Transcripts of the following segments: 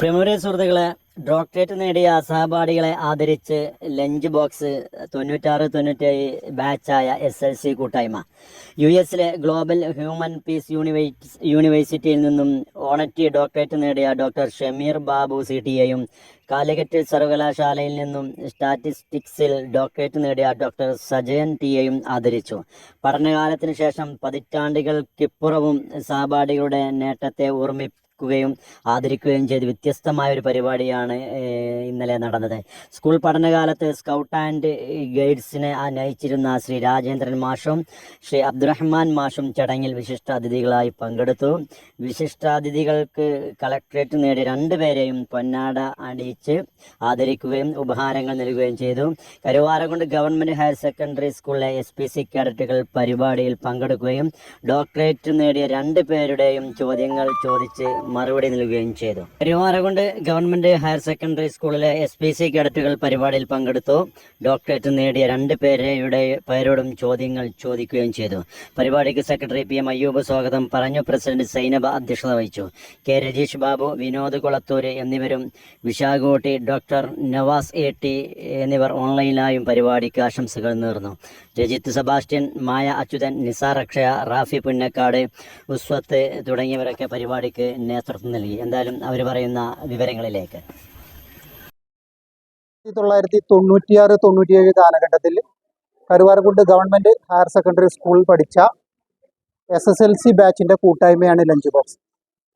പ്രിമറി സുഹൃത്തുക്കളെ ഡോക്ടറേറ്റ് നേടിയ സഹപാഠികളെ ആദരിച്ച് lunch box തൊണ്ണൂറ്റാറ് തൊണ്ണൂറ്റേഴ് ബാച്ചായ എസ് എൽ സി കൂട്ടായ്മ. യു എസിലെ ഗ്ലോബൽ ഹ്യൂമൻ പീസ് യൂണിവേഴ്സ് യൂണിവേഴ്സിറ്റിയിൽ നിന്നും ഓണറ്റി ഡോക്ടറേറ്റ് നേടിയ doctor Shameer Babu C T എയും കാലിക്കറ്റ് സർവകലാശാലയിൽ നിന്നും സ്റ്റാറ്റിസ്റ്റിക്സിൽ ഡോക്ടറേറ്റ് നേടിയ ഡോക്ടർ സജയൻ ടി എയും ആദരിച്ചു. പഠനകാലത്തിന് ശേഷം പതിറ്റാണ്ടുകൾക്കിപ്പുറവും സഹപാഠികളുടെ നേട്ടത്തെ ഓർമ്മി ക്കുകയും ആദരിക്കുകയും ചെയ്ത് വ്യത്യസ്തമായ ഒരു പരിപാടിയാണ് ഇന്നലെ നടന്നത്. സ്കൂൾ പഠനകാലത്ത് സ്കൗട്ട് ആൻഡ് ഗൈഡ്സിനെ നയിച്ചിരുന്ന ശ്രീ രാജേന്ദ്രൻ മാഷും ശ്രീ അബ്ദുറഹ്മാൻ മാഷും ചടങ്ങിൽ വിശിഷ്ടാതിഥികളായി പങ്കെടുത്തു. വിശിഷ്ടാതിഥികൾക്ക് കളക്ടറേറ്റ് നേടിയ രണ്ടുപേരെയും പൊന്നാട അണിയിച്ച് ആദരിക്കുകയും ഉപഹാരങ്ങൾ നൽകുകയും ചെയ്തു. കരുവാരകുണ്ട് ഗവൺമെന്റ് ഹയർ സെക്കൻഡറി സ്കൂളിലെ എസ് പി സി കേഡറ്റുകൾ പരിപാടിയിൽ പങ്കെടുക്കുകയും ഡോക്ടറേറ്റ് നേടിയ രണ്ട് പേരുടെയും ചോദ്യങ്ങൾ ചോദിച്ച് മറുപടി നൽകുകയും ചെയ്തു. കരുവാരകുണ്ട് ഗവൺമെന്റ് ഹയർ സെക്കൻഡറി സ്കൂളിലെ എസ് പി സി കേഡറ്റുകൾ പരിപാടിയിൽ പങ്കെടുത്തു. ഡോക്ടറേറ്റ് നേടിയ രണ്ട് പേരുടെ പേരോടും ചോദ്യങ്ങൾ ചോദിക്കുകയും ചെയ്തു. പരിപാടിക്ക് സെക്രട്ടറി പി എം അയ്യൂബ് സ്വാഗതം പറഞ്ഞു. പ്രസിഡന്റ് സൈനബ അധ്യക്ഷത വഹിച്ചു. കെ രജീഷ് ബാബു വിനോദ് കുളത്തൂര് എന്നിവരും വിശാഖോട്ടി ഡോക്ടർ നവാസ് എ ടി എന്നിവർ ഓൺലൈനായും പരിപാടിക്ക് ആശംസകൾ നേർന്നു. രജിത്ത് സെബാസ്റ്റ്യൻ മായ അച്യുതൻ നിസാർ അക്ഷയ റാഫി പുന്നക്കാട് ഉസ്വത്ത് തുടങ്ങിയവരൊക്കെ പരിപാടിക്ക് നേതൃത്വം നൽകി. എന്തായാലും അവർ പറയുന്ന വിവരങ്ങളിലേക്ക്. ആയിരത്തി തൊള്ളായിരത്തി തൊണ്ണൂറ്റിയാറ് തൊണ്ണൂറ്റിയേഴ് കാലഘട്ടത്തിൽ കരുവാരക്കുണ്ട് ഗവൺമെന്റ് ഹയർ സെക്കൻഡറി സ്കൂളിൽ പഠിച്ച എസ് എസ് എൽ സി ബാച്ചിന്റെ കൂട്ടായ്മയാണ് ലഞ്ച് ബോക്സ്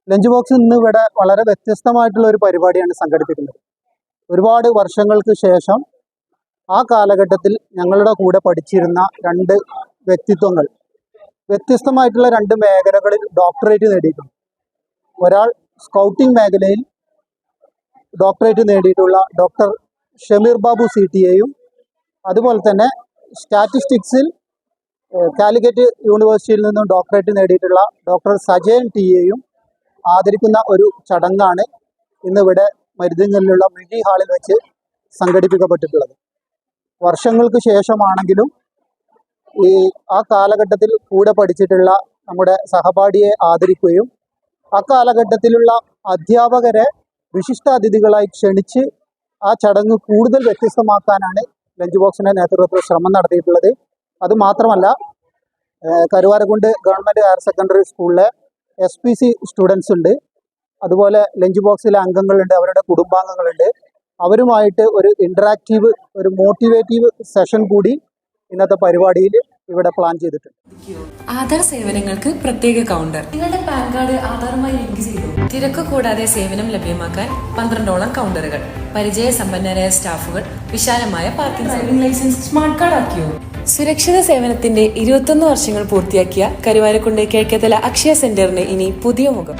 ലഞ്ച് ബോക്സ് ഇന്ന് ഇവിടെ വളരെ വ്യത്യസ്തമായിട്ടുള്ള ഒരു പരിപാടിയാണ് സംഘടിപ്പിക്കുന്നത്. ഒരുപാട് വർഷങ്ങൾക്ക് ശേഷം ആ കാലഘട്ടത്തിൽ ഞങ്ങളുടെ കൂടെ പഠിച്ചിരുന്ന രണ്ട് വ്യക്തിത്വങ്ങൾ വ്യത്യസ്തമായിട്ടുള്ള രണ്ട് മേഖലകളിൽ ഡോക്ടറേറ്റ് നേടിയിട്ടുണ്ട്. ഒരാൾ സ്കൗട്ടിംഗ് മേഖലയിൽ ഡോക്ടറേറ്റ് നേടിയിട്ടുള്ള ഡോക്ടർ ഷമീർ ബാബു സി ടിയെയും അതുപോലെ തന്നെ സ്റ്റാറ്റിസ്റ്റിക്സിൽ കാലിക്കറ്റ് യൂണിവേഴ്സിറ്റിയിൽ നിന്നും ഡോക്ടറേറ്റ് നേടിയിട്ടുള്ള ഡോക്ടർ സജയൻ ടിയെയും ആദരിക്കുന്ന ഒരു ചടങ്ങാണ് ഇന്നിവിടെ മരുതിങ്ങലിലുള്ള മിനി ഹാളിൽ വെച്ച് സംഘടിപ്പിക്കപ്പെട്ടിട്ടുള്ളത്. വർഷങ്ങൾക്ക് ശേഷമാണെങ്കിലും ഈ ആ കാലഘട്ടത്തിൽ കൂടെ പഠിച്ചിട്ടുള്ള നമ്മുടെ സഹപാഠിയെ ആദരിക്കുകയും ആ കാലഘട്ടത്തിലുള്ള അധ്യാപകരെ വിശിഷ്ടാതിഥികളായി ക്ഷണിച്ച് ആ ചടങ്ങ് കൂടുതൽ വ്യത്യസ്തമാക്കാനാണ് ലഞ്ച് ബോക്സിന്റെ നേതൃത്വത്തിൽ ശ്രമം നടത്തിയിട്ടുള്ളത്. അത് മാത്രമല്ല കരുവാരക്കുണ്ട് ഗവൺമെന്റ് ഹയർ സെക്കൻഡറി സ്കൂളിലെ എസ് പി സി സ്റ്റുഡൻസ് ഉണ്ട്. അതുപോലെ ലഞ്ച് ബോക്സിലെ അംഗങ്ങളുണ്ട് അവരുടെ കുടുംബാംഗങ്ങളുണ്ട്. അവരുമായിട്ട് ഒരു ഇന്ററാക്റ്റീവ് ഒരു മോട്ടിവേറ്റീവ് സെഷൻ കൂടി ഇന്നത്തെ പരിപാടിയിൽ ഇവിടെ പ്ലാൻ ചെയ്തിട്ടുണ്ട്. ആധാർ സേവനങ്ങൾക്ക് പ്രത്യേക കൗണ്ടർ നിങ്ങളുടെ പാൻ കാർഡ് ആധാറുമായി ലിങ്ക് ചെയ്തു. തിരക്ക് കൂടാതെ സേവനം ലഭ്യമാക്കാൻ പന്ത്രണ്ടോളം കൗണ്ടറുകൾ പരിചയ സമ്പന്നരായ സ്റ്റാഫുകൾ വിശാലമായ parking driving licence smart card ആക്കിയോ? സുരക്ഷിത സേവനത്തിന്റെ ഇരുപത്തൊന്ന് വർഷങ്ങൾ പൂർത്തിയാക്കിയ കരുവാരക്കുണ്ട് കിഴക്കേതല അക്ഷയ സെന്ററിന് ഇനി പുതിയ മുഖം.